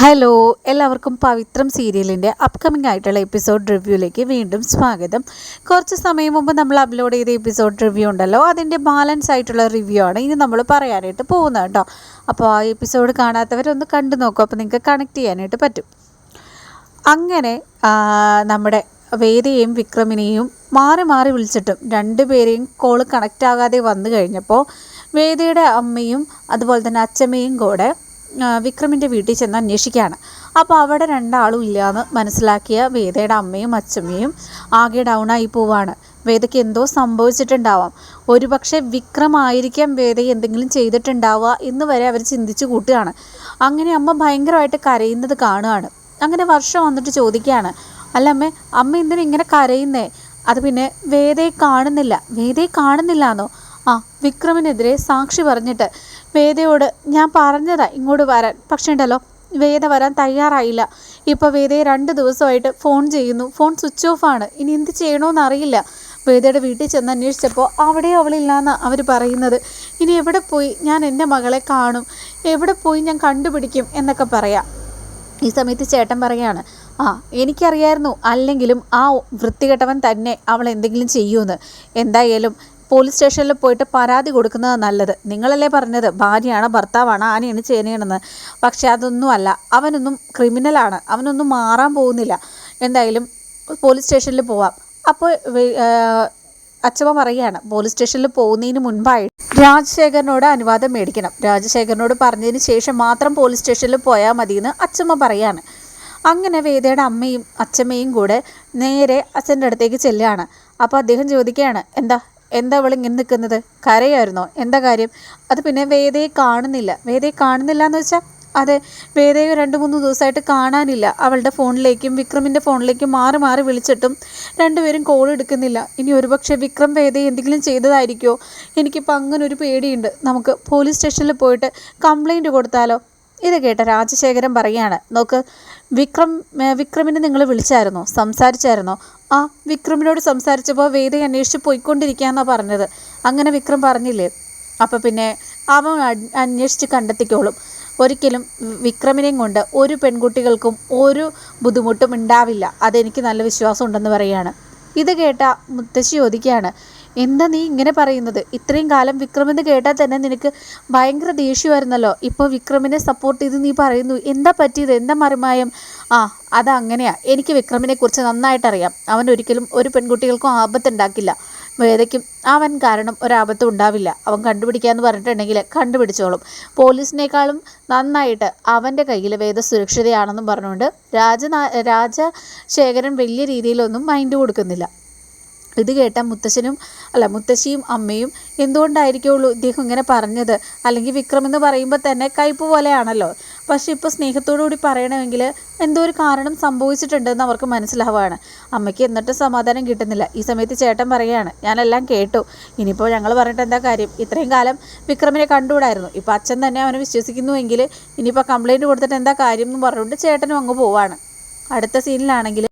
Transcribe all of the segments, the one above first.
Hello എല്ലാവർക്കും പവിത്രം സീരിയലിന്റെ upcoming ആയിട്ടുള്ള എപ്പിസോഡ് റിവ്യൂയിലേക്ക് വീണ്ടും സ്വാഗതം. കുറച്ച് സമയം മുമ്പ് നമ്മൾ അപ്ലോഡ് ചെയ്ത എപ്പിസോഡ് റിവ്യൂ ഉണ്ടല്ലോ അതിന്റെ ബാലൻസ് ആയിട്ടുള്ള റിവ്യൂ ആണ് ഇനി നമ്മൾ പറയാനായിട്ട് പോകുന്നത് കേട്ടോ. അപ്പോൾ ആ എപ്പിസോഡ് കാണാത്തവരൊന്ന് കണ്ടു നോക്കും അപ്പോൾ നിങ്ങൾക്ക് കണക്ട് ചെയ്യാനായിട്ട് പറ്റും. അങ്ങനെ നമ്മുടെ വേദിയെയും വിക്രമിനെയും മാറി മാറി വിളിച്ചിട്ടും രണ്ടുപേരെയും കോൾ കണക്റ്റ് ആകാതെ വന്നു കഴിഞ്ഞപ്പോൾ വേദിയുടെ അമ്മയും അതുപോലെ തന്നെ അച്ഛമ്മയും കൂടെ വിക്രമിന്റെ വീട്ടിൽ ചെന്ന് അന്വേഷിക്കുകയാണ്. അപ്പോൾ അവിടെ രണ്ടാളും ഇല്ലയെന്ന് മനസ്സിലാക്കിയ വേദയുടെ അമ്മയും അച്ഛമ്മയും ആകെ ഡൗണായി പോവാണ്. വേദയ്ക്ക് എന്തോ സംഭവിച്ചിട്ടുണ്ടാവാം. ഒരുപക്ഷെ വിക്രമായിരിക്കാം വേദ എന്തെങ്കിലും ചെയ്തിട്ടുണ്ടാവുക എന്ന് വരെ അവർ ചിന്തിച്ചു കൂട്ടുകയാണ്. അങ്ങനെ അമ്മ ഭയങ്കരമായിട്ട് കരയുന്നത് കാണുകയാണ്. അങ്ങനെ വർഷം വന്നിട്ട് ചോദിക്കുകയാണ്. അല്ല അമ്മ അമ്മ എന്തിനാ ഇങ്ങനെ കരയുന്നേ? അത് പിന്നെ വേദയെ കാണുന്നില്ല. വേദയെ കാണുന്നില്ല എന്നോ ആ വിക്രമിനെതിരെ സാക്ഷി പറഞ്ഞിട്ട് വേദയോട് ഞാൻ പറഞ്ഞതാ ഇങ്ങോട്ട് വരാൻ. പക്ഷേ ഉണ്ടല്ലോ വേദ വരാൻ തയ്യാറായില്ല. ഇപ്പോൾ വേദയെ രണ്ട് ദിവസമായിട്ട് ഫോൺ ചെയ്യുന്നു. ഫോൺ സ്വിച്ച് ഓഫ് ആണ്. ഇനി എന്ത് ചെയ്യണമെന്ന് അറിയില്ല. വേദയുടെ വീട്ടിൽ ചെന്ന് അന്വേഷിച്ചപ്പോൾ അവിടെ അവളില്ലാന്നാണ് അവർ പറയുന്നത്. ഇനി എവിടെ പോയി ഞാൻ എന്റെ മകളെ കാണും. എവിടെ പോയി ഞാൻ കണ്ടുപിടിക്കും എന്നൊക്കെ പറയാം. ഈ സമയത്ത് ചേട്ടൻ പറയാണ് ആ എനിക്കറിയായിരുന്നു. അല്ലെങ്കിലും ആ വൃത്തികെട്ടവൻ തന്നെ അവൾ എന്തെങ്കിലും ചെയ്യുമെന്ന് എന്തായാലും പോലീസ് സ്റ്റേഷനിൽ പോയിട്ട് പരാതി കൊടുക്കുന്നത് നല്ലത്. നിങ്ങളല്ലേ പറഞ്ഞത് ഭാര്യയാണ് ഭർത്താവാണ് ആനയാണ് ചേനയാണെന്ന്. പക്ഷേ അതൊന്നും അല്ല. അവനൊന്നും ക്രിമിനലാണ് അവനൊന്നും മാറാൻ പോകുന്നില്ല. എന്തായാലും പോലീസ് സ്റ്റേഷനിൽ പോവാം. അപ്പോൾ അച്ഛമ്മ പറയുകയാണ് പോലീസ് സ്റ്റേഷനിൽ പോകുന്നതിന് മുൻപായി രാജശേഖരനോട് അനുവാദം മേടിക്കണം. രാജശേഖരനോട് പറഞ്ഞതിന് ശേഷം മാത്രം പോലീസ് സ്റ്റേഷനിൽ പോയാൽ മതിയെന്ന് അച്ഛമ്മ പറയാണ് അങ്ങനെ വേദയുടെ അമ്മയും അച്ഛമ്മയും കൂടെ നേരെ അച്ഛന്റെ അടുത്തേക്ക് ചെല്ലുകയാണ്. അപ്പോൾ അദ്ദേഹം ചോദിക്കുകയാണ് എന്താ എന്താ അവൾ ഇങ്ങനെ നിൽക്കുന്നത് കരയായിരുന്നോ? എന്താ കാര്യം? അത് പിന്നെ വേദയെ കാണുന്നില്ല. വേദയെ കാണുന്നില്ല എന്ന് വെച്ചാൽ അതെ വേദയെ രണ്ട് മൂന്ന് ദിവസമായിട്ട് കാണാനില്ല. അവളുടെ ഫോണിലേക്കും വിക്രമിന്റെ ഫോണിലേക്കും മാറി മാറി വിളിച്ചിട്ടും രണ്ടുപേരും കോൾ എടുക്കുന്നില്ല. ഇനി ഒരുപക്ഷെ വിക്രം വേദയെ എന്തെങ്കിലും ചെയ്തതായിരിക്കുമോ എനിക്കിപ്പോൾ അങ്ങനെ ഒരു പേടിയുണ്ട്. നമുക്ക് പോലീസ് സ്റ്റേഷനിൽ പോയിട്ട് കംപ്ലൈന്റ് കൊടുത്താലോ? ഇത് കേട്ട രാജശേഖരൻ പറയാണ് നോക്ക് വിക്രം വിക്രമിനെ നിങ്ങൾ വിളിച്ചായിരുന്നോ? സംസാരിച്ചായിരുന്നോ? ആ വിക്രമിനോട് സംസാരിച്ചപ്പോൾ വേദയെ അന്വേഷിച്ച് പോയിക്കൊണ്ടിരിക്കുകയെന്നാണ് പറഞ്ഞത്. അങ്ങനെ വിക്രം പറഞ്ഞില്ലേ? അപ്പോൾ പിന്നെ അവൻ അന്വേഷിച്ച് കണ്ടെത്തിക്കോളും. ഒരിക്കലും വിക്രമിനെയും കൊണ്ട് ഒരു പെൺകുട്ടികൾക്കും ഒരു ബുദ്ധിമുട്ടും ഉണ്ടാവില്ല. അതെനിക്ക് നല്ല വിശ്വാസം ഉണ്ടെന്ന് പറയുകയാണ്. ഇത് കേട്ട മുത്തശ്ശി ചോദിക്കുകയാണ് എന്താ നീ ഇങ്ങനെ പറയുന്നത്? ഇത്രയും കാലം വിക്രമെന്ന് കേട്ടാൽ തന്നെ നിനക്ക് ഭയങ്കര ദേഷ്യമായിരുന്നല്ലോ. ഇപ്പോൾ വിക്രമിനെ സപ്പോർട്ട് ചെയ്ത് നീ പറയുന്നു. എന്താ പറ്റിയത്? എന്താ മറിമായം? ആ അതങ്ങനെയാ എനിക്ക് വിക്രമിനെ കുറിച്ച് നന്നായിട്ടറിയാം. അവൻ ഒരിക്കലും ഒരു പെൺകുട്ടികൾക്കും ആപത്തുണ്ടാക്കില്ല വേദയ്ക്കും അവൻ കാരണം ഒരാപത്തും ഉണ്ടാവില്ല. അവൻ കണ്ടുപിടിക്കാമെന്ന് പറഞ്ഞിട്ടുണ്ടെങ്കിൽ കണ്ടുപിടിച്ചോളും. പോലീസിനേക്കാളും നന്നായിട്ട് അവന്റെ കയ്യിൽ വേദ സുരക്ഷിതയാണെന്നും പറഞ്ഞുകൊണ്ട് രാജ രാജശേഖരൻ വലിയ രീതിയിലൊന്നും മൈൻഡ് കൊടുക്കുന്നില്ല. ഇത് കേട്ട മുത്തശ്ശനും അല്ല മുത്തശ്ശിയും അമ്മയും എന്തുകൊണ്ടായിരിക്കുള്ളൂ ഇദ്ദേഹം ഇങ്ങനെ പറഞ്ഞത്? അല്ലെങ്കിൽ വിക്രം എന്ന് പറയുമ്പോൾ തന്നെ കയ്പ് പോലെയാണല്ലോ. പക്ഷേ ഇപ്പോൾ സ്നേഹത്തോടു കൂടി പറയണമെങ്കിൽ എന്തോ ഒരു കാരണം സംഭവിച്ചിട്ടുണ്ടെന്ന് അവർക്ക് മനസ്സിലാവുകയാണ് അമ്മയ്ക്ക് എന്നിട്ട് സമാധാനം കിട്ടുന്നില്ല. ഈ സമയത്ത് ചേട്ടൻ പറയുകയാണ് ഞാനെല്ലാം കേട്ടു. ഇനിയിപ്പോൾ ഞങ്ങൾ പറഞ്ഞിട്ട് എന്താ കാര്യം? ഇത്രയും കാലം വിക്രമിനെ കണ്ടുകൂടായിരുന്നു. ഇപ്പോൾ അച്ഛൻ തന്നെ അവനെ വിശ്വസിക്കുന്നുവെങ്കിൽ ഇനിയിപ്പോൾ കംപ്ലയിന്റ് കൊടുത്തിട്ട് എന്താ കാര്യം? എന്ന് പറഞ്ഞുകൊണ്ട് ചേട്ടനും അങ്ങ് പോവാണ്. അടുത്ത സീനിലാണെങ്കിൽ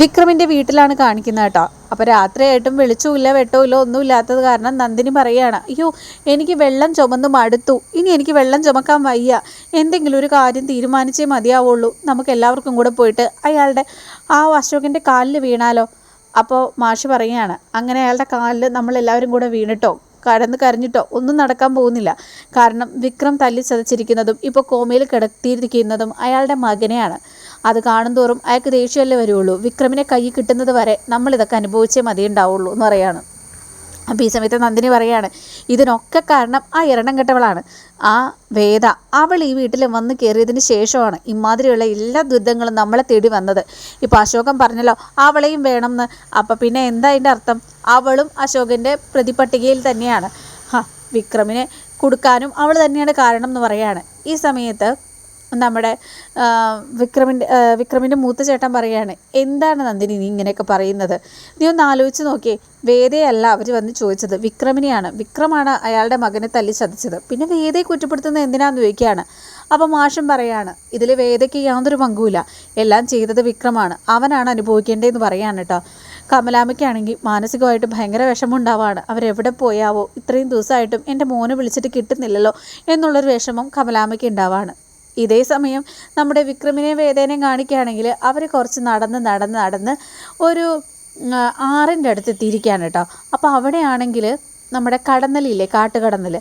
വിക്രമിന്റെ വീട്ടിലാണ് കാണിക്കുന്നത് കേട്ടോ. അപ്പോൾ രാത്രിയായിട്ടും വെളിച്ചമില്ല വെട്ടമില്ല ഒന്നും ഇല്ലാത്തത് കാരണം നന്ദിനി പറയാണ് അയ്യോ എനിക്ക് വെള്ളം ചുമന്ന് മടുത്തു. ഇനി എനിക്ക് വെള്ളം ചുമക്കാൻ വയ്യ. എന്തെങ്കിലും ഒരു കാര്യം തീരുമാനിച്ചേ മതിയാവുള്ളൂ. നമുക്ക് എല്ലാവർക്കും കൂടെ പോയിട്ട് അയാളുടെ ആ അശോകന്റെ കാലിൽ വീണാലോ? അപ്പോൾ മാഷ് പറയുകയാണ് അങ്ങനെ അയാളുടെ കാലിൽ നമ്മൾ എല്ലാവരും കൂടെ വീണിട്ടോ? കടന്ന് കരഞ്ഞിട്ടോ? ഒന്നും നടക്കാൻ പോകുന്നില്ല. കാരണം വിക്രം തല്ലി ചതച്ചിരിക്കുന്നതും ഇപ്പോൾ കോമയിൽ കിടത്തിയിരിക്കുന്നതും അയാളുടെ മകനെയാണ്. അത് കാണുന്തോറും അയാൾക്ക് ദേഷ്യമല്ലേ വരുള്ളൂ. വിക്രമിനെ കൈ കിട്ടുന്നത് വരെ നമ്മളിതൊക്കെ അനുഭവിച്ചേ മതിയുണ്ടാവുള്ളൂ എന്ന് പറയാണ്. അപ്പോൾ ഈ സമയത്ത് നന്ദിനി പറയാണ് ഇതിനൊക്കെ കാരണം ആ ഇരണം കെട്ടവളാണ്. ആ വേദ അവൾ ഈ വീട്ടിൽ വന്ന് കയറിയതിന് ശേഷമാണ് ഇമാതിരിയുള്ള എല്ലാ ദുരിതങ്ങളും നമ്മളെ തേടി വന്നത്. ഇപ്പോൾ അശോകൻ പറഞ്ഞല്ലോ അവളെയും വേണമെന്ന്. അപ്പം പിന്നെ എന്താ അതിന്റെ അർത്ഥം? അവളും അശോകന്റെ പ്രതിപട്ടികയിൽ തന്നെയാണ്. വിക്രമിനെ കൊടുക്കാനും അവൾ തന്നെയാണ് കാരണം എന്ന് പറയാണ്. ഈ സമയത്ത് നമ്മുടെ വിക്രമിന്റെ വിക്രമിന്റെ മൂത്ത ചേട്ടൻ പറയുകയാണ് എന്താണ് നന്ദിനി നീ ഇങ്ങനെയൊക്കെ പറയുന്നത്? നീ ഒന്ന് ആലോചിച്ച് നോക്കിയേ വേദയല്ല അവർ വന്ന് ചോദിച്ചത് വിക്രമിനെയാണ് വിക്രമാണ് അയാളുടെ മകനെ തല്ലി ചതിച്ചത്. പിന്നെ വേദയെ കുറ്റപ്പെടുത്തുന്നത് എന്തിനാന്ന് ചോദിക്കുകയാണ്. അപ്പോൾ മാഷൻ പറയാണ് ഇതിൽ വേദയ്ക്ക് യാതൊരു പങ്കുമില്ല എല്ലാം ചെയ്തത് വിക്രമാണ് അവനാണ് അനുഭവിക്കേണ്ടതെന്ന് പറയാണ് കേട്ടോ കമലാമ്മയ്ക്കാണെങ്കിൽ മാനസികമായിട്ട് ഭയങ്കര വിഷമമുണ്ടാവാണ് അവരെവിടെ പോയാവോ ഇത്രയും ദിവസമായിട്ടും എന്റെ മോനെ വിളിച്ചിട്ട് കിട്ടുന്നില്ലല്ലോ എന്നുള്ളൊരു വിഷമം കമലാമ്മയ്ക്ക് ഉണ്ടാവാണ്. ഇതേ സമയം നമ്മുടെ വിക്രമിനെ വേദനയും കാണിക്കുകയാണെങ്കിൽ അവർ കുറച്ച് നടന്ന് നടന്ന് നടന്ന് ഒരു ആറിന്റെ അടുത്ത് തിരിക്കാൻ കേട്ടോ. അപ്പോൾ അവിടെയാണെങ്കിൽ നമ്മുടെ കടന്നലില്ലേ കാട്ടുകടന്നൽ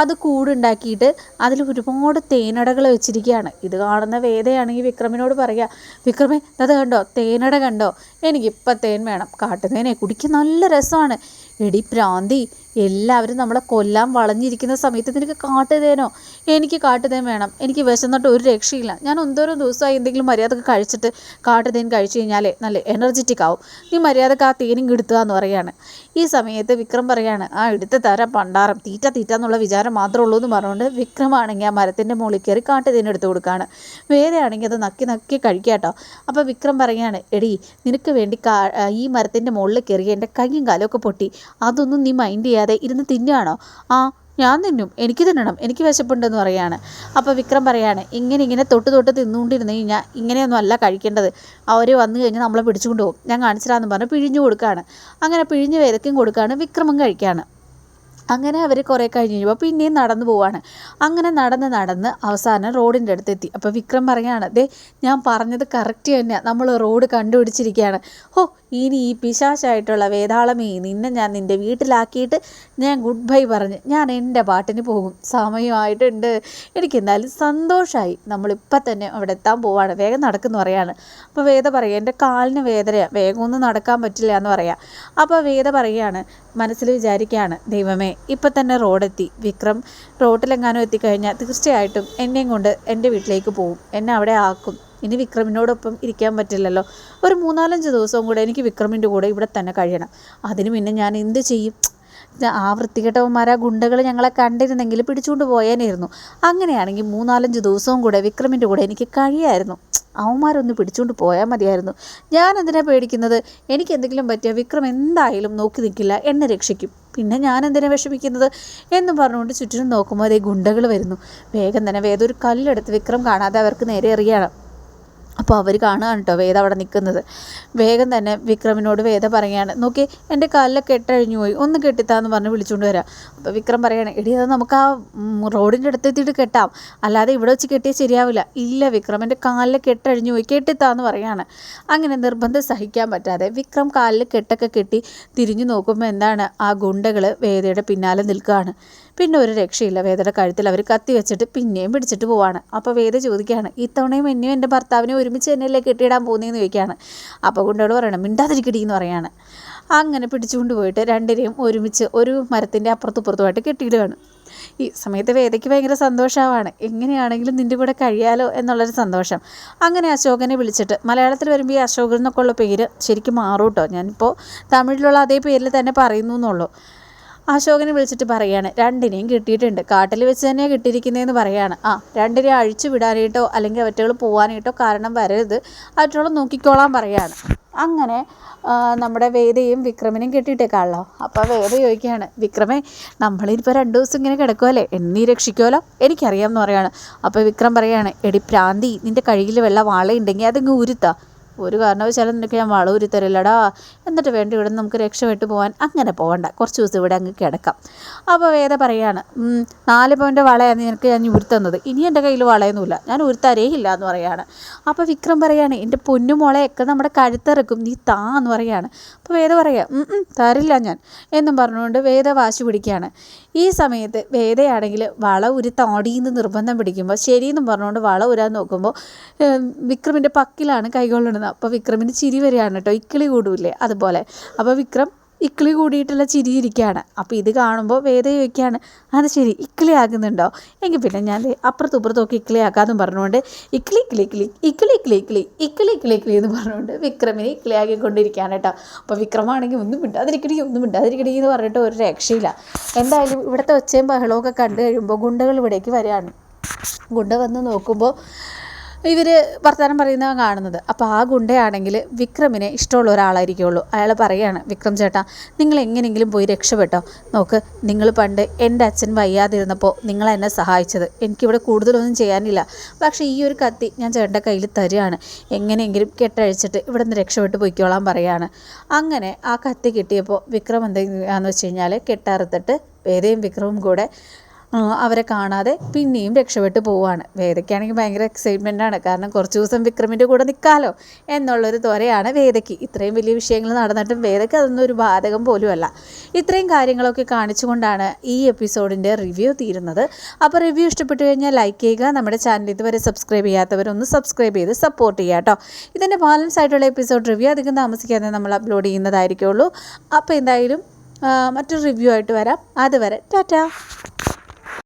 അത് കൂടുണ്ടാക്കിയിട്ട് അതിൽ ഒരുപാട് തേനടകൾ വെച്ചിരിക്കുകയാണ്. ഇത് കാണുന്ന വേദയാണെങ്കിൽ വിക്രമിനോട് പറയുക വിക്രമേ അത് കണ്ടോ? തേനട കണ്ടോ? എനിക്കിപ്പം തേൻ വേണം. കാട്ടുതേനെ കുടിക്കാൻ നല്ല രസമാണ്. എടി പ്രാന്തി എല്ലാവരും നമ്മളെ കൊല്ലാൻ വളഞ്ഞിരിക്കുന്ന സമയത്ത് നിനക്ക് കാട്ടുതേനോ? എനിക്ക് കാട്ടുതേൻ വേണം. എനിക്ക് വിശന്നിട്ട് ഒരു രക്ഷയില്ല. ഞാൻ എന്തോരം ദിവസമായി എന്തെങ്കിലും മര്യാദയ്ക്ക് കഴിച്ചിട്ട് കാട്ടുതേൻ കഴിച്ചു കഴിഞ്ഞാലേ നല്ല എനർജറ്റിക് ആവും. നീ മര്യാദയ്ക്ക് ആ തേനും കിടുത്തുക എന്ന് പറയാണ്. ഈ സമയത്ത് വിക്രം പറയാണ് ആ എടുത്ത് തരാം പണ്ടാരം. തീറ്റ തീറ്റ എന്നുള്ള വിചാരം മാത്രമേ ഉള്ളൂ എന്ന് പറഞ്ഞുകൊണ്ട് വിക്രമാണെങ്കിൽ ആ മരത്തിന്റെ മുകളിൽ കയറി കാട്ടുതേൻ എടുത്ത് കൊടുക്കുകയാണ്. വേദയാണെങ്കിൽ അത് നക്കി നക്കി കഴിക്കാട്ടോ അപ്പോൾ വിക്രം പറയാണ് എടി നിനക്ക് വേണ്ടി ഈ മരത്തിന്റെ മുകളിൽ കയറി എന്റെ കയ്യും കാലമൊക്കെ പൊട്ടി. അതൊന്നും നീ മൈൻഡ് ചെയ്യാതെ ഇരുന്ന് തിന്നുകയാണോ ആ ഞാൻ തിന്നും. എനിക്ക് തിന്നണം. എനിക്ക് വിശപ്പുണ്ടെന്ന് പറയാണ്. അപ്പോൾ വിക്രം പറയാണ് ഇങ്ങനെ ഇങ്ങനെ തൊട്ട് തൊട്ട് തിന്നുകൊണ്ടിരുന്ന് കഴിഞ്ഞാൽ ഇങ്ങനെയൊന്നും അല്ല കഴിക്കേണ്ടത്. അവർ വന്നു കഴിഞ്ഞാൽ നമ്മളെ പിടിച്ചുകൊണ്ട് പോകും. ഞാൻ കാണിച്ചിരാന്ന് പറഞ്ഞ് പിഴിഞ്ഞു കൊടുക്കുകയാണ് അങ്ങനെ പിഴിഞ്ഞ് വിരക്കും കൊടുക്കുകയാണ് വിക്രമം കഴിക്കുകയാണ് അങ്ങനെ അവർ കുറേ കഴിഞ്ഞ് കഴിയുമ്പോൾ പിന്നെയും നടന്നു പോവാണ്. അങ്ങനെ നടന്ന് നടന്ന് അവസാനം റോഡിന്റെ അടുത്തെത്തി അപ്പോൾ വിക്രം പറയാണ് ദേ ഞാൻ പറഞ്ഞത് കറക്റ്റ് തന്നെയാണ് നമ്മൾ റോഡ് കണ്ടുപിടിച്ചിരിക്കുകയാണ്. ഹോ ഇനി ഈ പിശാശായിട്ടുള്ള വേതാളമേ നിന്നെ ഞാൻ നിന്റെ വീട്ടിലാക്കിയിട്ട് ഞാൻ ഗുഡ് ബൈ പറഞ്ഞ് ഞാൻ എന്റെ പാട്ടിന് പോകും. സമയമായിട്ടുണ്ട്. എനിക്ക് എന്തായാലും സന്തോഷമായി നമ്മളിപ്പോൾ തന്നെ അവിടെ എത്താൻ പോവാണ്. വേഗം നടക്കുന്നു പറയാണ്. അപ്പോൾ വേദ പറയുക എന്റെ കാലിന് വേദനയാണ് വേഗം ഒന്നും നടക്കാൻ പറ്റില്ല എന്ന് പറയാം. അപ്പോൾ വേദ പറയുകയാണ് മനസ്സിൽ വിചാരിക്കുകയാണ് ദൈവമേ ഇപ്പം തന്നെ റോഡെത്തി. വിക്രം റോട്ടിലെങ്ങാനും എത്തിക്കഴിഞ്ഞാൽ തീർച്ചയായിട്ടും എന്നെയും കൊണ്ട് എന്റെ വീട്ടിലേക്ക് പോകും എന്നെ അവിടെ ആക്കും. ഇനി വിക്രമിനോടൊപ്പം ഇരിക്കാൻ പറ്റില്ലല്ലോ. ഒരു മൂന്നാലഞ്ച് ദിവസവും കൂടെ എനിക്ക് വിക്രമിന്റെ കൂടെ ഇവിടെ തന്നെ കഴിയണം. അതിന് പിന്നെ ഞാൻ എന്ത് ചെയ്യും? ആ വൃത്തികെട്ടവന്മാർ ആ ഗുണ്ടകൾ ഞങ്ങളെ കണ്ടിരുന്നെങ്കിൽ പിടിച്ചുകൊണ്ട് പോയേനായിരുന്നു. അങ്ങനെയാണെങ്കിൽ മൂന്നാലഞ്ച് ദിവസവും കൂടെ വിക്രമിന്റെ കൂടെ എനിക്ക് കഴിയായിരുന്നു. അവന്മാരൊന്ന് പിടിച്ചുകൊണ്ട് പോയാൽ മതിയായിരുന്നു. ഞാൻ എന്തിനാ പേടിക്കുന്നത്? എനിക്ക് എന്തെങ്കിലും പറ്റിയാൽ വിക്രം എന്തായാലും നോക്കി നിൽക്കില്ല. എന്നെ രക്ഷിക്കും. പിന്നെ ഞാൻ എന്തിനാ വിഷമിക്കുന്നത്? എന്ന് പറഞ്ഞുകൊണ്ട് ചുറ്റിനും നോക്കുമ്പോൾ അതേ ഗുണ്ടകൾ വരുന്നു. വേഗം തന്നെ വേദം ഒരു കല്ലെടുത്ത് വിക്രം കാണാതെ അവർക്ക് നേരെ എറിയണം. അപ്പോൾ അവർ കാണുകയാണ് കേട്ടോ വേദ അവിടെ നിൽക്കുന്നത്. വേഗം തന്നെ വിക്രമിനോട് വേദ പറയുകയാണ് നോക്കി എന്റെ കാലിലൊക്കെ കെട്ടഴിഞ്ഞു പോയി ഒന്ന് കെട്ടിത്താന്ന് പറഞ്ഞ് വിളിച്ചുകൊണ്ട് വരാം. അപ്പോൾ വിക്രം പറയുകയാണ് എടി അത് നമുക്ക് ആ റോഡിന്റെ അടുത്തെത്തിയിട്ട് കെട്ടാം. അല്ലാതെ ഇവിടെ വെച്ച് കെട്ടിയാൽ ശരിയാവില്ല. ഇല്ല വിക്രം എന്റെ കാലിലെ കെട്ടഴിഞ്ഞു പോയി കെട്ടിത്താന്ന് പറയാണ് അങ്ങനെ നിർബന്ധം സഹിക്കാൻ പറ്റാതെ വിക്രം കാലിൽ കെട്ടൊക്കെ കെട്ടി തിരിഞ്ഞു നോക്കുമ്പോൾ എന്താണ് ആ ഗുണ്ടകൾ വേദയുടെ പിന്നാലെ നിൽക്കുകയാണ്. പിന്നെ ഒരു രക്ഷയില്ല. വേദയുടെ കഴുത്തിൽ അവർ കത്തി വെച്ചിട്ട് പിന്നെയും പിടിച്ചിട്ട് പോവാണ്. അപ്പോൾ വേദ ചോദിക്കുകയാണ് ഇത്തവണയും എന്നെയും എന്റെ ഭർത്താവിനെ ഒരുമിച്ച് തന്നെയല്ലേ കെട്ടിയിടാൻ പോകുന്നതെന്ന് ചോദിക്കുകയാണ്. അപ്പോൾ കൊണ്ടോട് പറയണം മിണ്ടാതിരിക്കടി എന്ന് പറയാണ്. അങ്ങനെ പിടിച്ചുകൊണ്ട് പോയിട്ട് രണ്ടിനെയും ഒരുമിച്ച് ഒരു മരത്തിന്റെ അപ്പുറത്തുപ്പുറത്തുമായിട്ട് കെട്ടിയിടുകയാണ്. ഈ സമയത്ത് വേദയ്ക്ക് ഭയങ്കര സന്തോഷമാണ്. എങ്ങനെയാണെങ്കിലും നിന്റെ കൂടെ കഴിയാലോ എന്നുള്ളൊരു സന്തോഷം. അങ്ങനെ അശോകനെ വിളിച്ചിട്ട് മലയാളത്തിൽ വരുമ്പോൾ ഈ അശോകൻ എന്നൊക്കെ ഉള്ള പേര് ശരിക്കും മാറും കേട്ടോ ഞാനിപ്പോൾ തമിഴിലുള്ള അതേ പേരിൽ തന്നെ പറയുന്നു എന്നുള്ളൂ. അശോകനെ വിളിച്ചിട്ട് പറയാണ് രണ്ടിനെയും കിട്ടിയിട്ടുണ്ട്. കാട്ടിൽ വെച്ച് തന്നെയാണ് കിട്ടിയിരിക്കുന്നതെന്ന് പറയാണ്. ആ രണ്ടിനെ അഴിച്ചു വിടാനായിട്ടോ അല്ലെങ്കിൽ അവറ്റകൾ പോകാനായിട്ടോ കാരണം വരരുത്. അവറ്റോളം നോക്കിക്കോളാൻ പറയാണ്. അങ്ങനെ നമ്മുടെ വേദയും വിക്രമിനെയും കെട്ടിയിട്ടേക്കാണല്ലോ അപ്പോൾ വേദ ചോദിക്കുകയാണ് വിക്രമേ നമ്മളിപ്പോൾ രണ്ട് ദിവസം ഇങ്ങനെ കിടക്കുമല്ലേ എന്നീ രക്ഷിക്കുമല്ലോ എനിക്കറിയാമെന്ന് പറയാണ്. അപ്പോൾ വിക്രം പറയാണ് എടി പ്രാന്തി നിന്റെ കഴുകിൽ വെള്ള വാളയുണ്ടെങ്കിൽ അതിങ്ങ് ഉരുത്താ. ഒരു കാരണവശാലും നിനക്ക് ഞാൻ വളം തരില്ലടാ എന്നിട്ട് വേണ്ട ഇവിടെ നമുക്ക് രക്ഷപ്പെട്ടു പോകാൻ അങ്ങനെ പോകണ്ട കുറച്ച് ദിവസം ഇവിടെ അങ്ങ് കിടക്കാം. അപ്പോൾ വേദ പറയാണ് നാല് പവന്റെ വളയാണ് നിനക്ക് ഞാൻ ഉരുത്തുന്നത്. ഇനി എന്റെ കയ്യിൽ വളയൊന്നുമില്ല. ഞാൻ ഉരുത്തരേ ഇല്ല എന്ന് പറയാണ്. അപ്പോൾ വിക്രം പറയാണ് എന്റെ പൊന്നു പൊന്നുമോളെയൊക്കെ നമ്മുടെ കഴുത്തിറക്കും. നീ താ എന്ന് പറയാണ്. അപ്പോൾ വേദ പറയാം തരില്ല ഞാൻ എന്നും പറഞ്ഞുകൊണ്ട് വേദ വാശി പിടിക്കുകയാണ്. ഈ സമയത്ത് വേദയാണെങ്കിൽ വള ഉരുത്താടിയെന്ന് നിർബന്ധം പിടിക്കുമ്പോൾ ശരിയെന്നും പറഞ്ഞുകൊണ്ട് വള ഉരാൻ നോക്കുമ്പോൾ വിക്രമിന്റെ പക്കിലാണ് കൈകൊള്ളുന്നത്. അപ്പോൾ വിക്രമിന് ചിരി വരികയാണ് കേട്ടോ ഇക്കിളി കൂടൂലേ അതുപോലെ. അപ്പോൾ വിക്രം ഇക്കിളി കൂടിയിട്ടുള്ള ചിരി ഇരിക്കുകയാണ്. അപ്പോൾ ഇത് കാണുമ്പോൾ വേദ ചോദിക്കുകയാണ് അത് ശരി ഇക്കിളി ആകുന്നുണ്ടോ എങ്കിൽ പിന്നെ ഞാൻ അപ്പുറത്തും ഇപ്പുറത്തൊക്കെ ഇക്കിളി ആക്കാമെന്നും പറഞ്ഞുകൊണ്ട് ഇക്കിളി ഇക്കിളി ഇക്കിളി ഇക്കിളി ഇക്കിളി ഇക്കിളി ഇക്കിളി ഇക്കിളി ഇക്കിളി എന്ന് പറഞ്ഞുകൊണ്ട് വിക്രമിനെ ഇക്കിളി ആക്കിക്കൊണ്ടിരിക്കുകയാണ് കേട്ടോ. അപ്പോൾ വിക്രമാണെങ്കിൽ ഒന്നും മിണ്ടാതിരിക്കണി ഒന്നും മിണ്ടാതിരിക്കണി എന്ന് പറഞ്ഞിട്ട് ഒരു രക്ഷയില്ല. എന്തായാലും ഇവിടുത്തെ ഒച്ചയും ബഹളമൊക്കെ കണ്ടു കഴിയുമ്പോൾ ഗുണ്ടകൾ ഇവിടേക്ക് വരികയാണ്. ഗുണ്ട വന്ന് നോക്കുമ്പോൾ ഇവർ വർത്തമാനം പറയുന്ന കാണുന്നത്. അപ്പോൾ ആ ഗുണ്ടയാണെങ്കിൽ വിക്രമിനെ ഇഷ്ടമുള്ള ഒരാളായിരിക്കുള്ളൂ. അയാൾ പറയാണ് വിക്രം ചേട്ടാ നിങ്ങൾ എങ്ങനെയെങ്കിലും പോയി രക്ഷപ്പെട്ടോ? നോക്ക് നിങ്ങൾ പണ്ട് എന്റെ അച്ഛൻ വയ്യാതിരുന്നപ്പോൾ നിങ്ങൾ എന്നെ സഹായിച്ചത്. എനിക്കിവിടെ കൂടുതലൊന്നും ചെയ്യാനില്ല. പക്ഷേ ഈ ഒരു കത്തി ഞാൻ ചേട്ടന്റെ കയ്യിൽ തരികയാണ്. എങ്ങനെയെങ്കിലും കെട്ടഴിച്ചിട്ട് ഇവിടെ നിന്ന് രക്ഷപ്പെട്ട് പോയിക്കോളാൻ പറയാണ്. അങ്ങനെ ആ കത്തി കിട്ടിയപ്പോൾ വിക്രം എന്തെങ്കിലും ആണെന്ന് വെച്ച് കഴിഞ്ഞാൽ കെട്ടറുത്തിട്ട് വേദയും വിക്രമും കൂടെ അവരെ കാണാതെ പിന്നെയും രക്ഷപ്പെട്ടു പോവുകയാണ്. വേദയ്ക്കാണെങ്കിൽ ഭയങ്കര എക്സൈറ്റ്മെന്റ് ആണ്. കാരണം കുറച്ച് ദിവസം വിക്രമിന്റെ കൂടെ നിൽക്കാമല്ലോ എന്നുള്ളൊരു ത്വരയാണ് വേദയ്ക്ക്. ഇത്രയും വലിയ വിഷയങ്ങൾ നടന്നിട്ടും വേദയ്ക്ക് അതൊന്നും ഒരു ബാധകം പോലുമല്ല. ഇത്രയും കാര്യങ്ങളൊക്കെ കാണിച്ചുകൊണ്ടാണ് ഈ എപ്പിസോഡിന്റെ റിവ്യൂ തീരുന്നത്. അപ്പോൾ റിവ്യൂ ഇഷ്ടപ്പെട്ടു കഴിഞ്ഞാൽ ലൈക്ക് ചെയ്യുക. നമ്മുടെ ചാനൽ ഇതുവരെ സബ്സ്ക്രൈബ് ചെയ്യാത്തവരൊന്ന് സബ്സ്ക്രൈബ് ചെയ്ത് സപ്പോർട്ട് ചെയ്യുക കേട്ടോ. ഇതിന്റെ ബാലൻസ് ആയിട്ടുള്ള എപ്പിസോഡ് റിവ്യൂ അധികം താമസിക്കാതെ നമ്മൾ അപ്ലോഡ് ചെയ്യുന്നതായിരിക്കുള്ളൂ. അപ്പോൾ എന്തായാലും മറ്റൊരു റിവ്യൂ ആയിട്ട് വരാം. അതുവരെ ടാറ്റാ.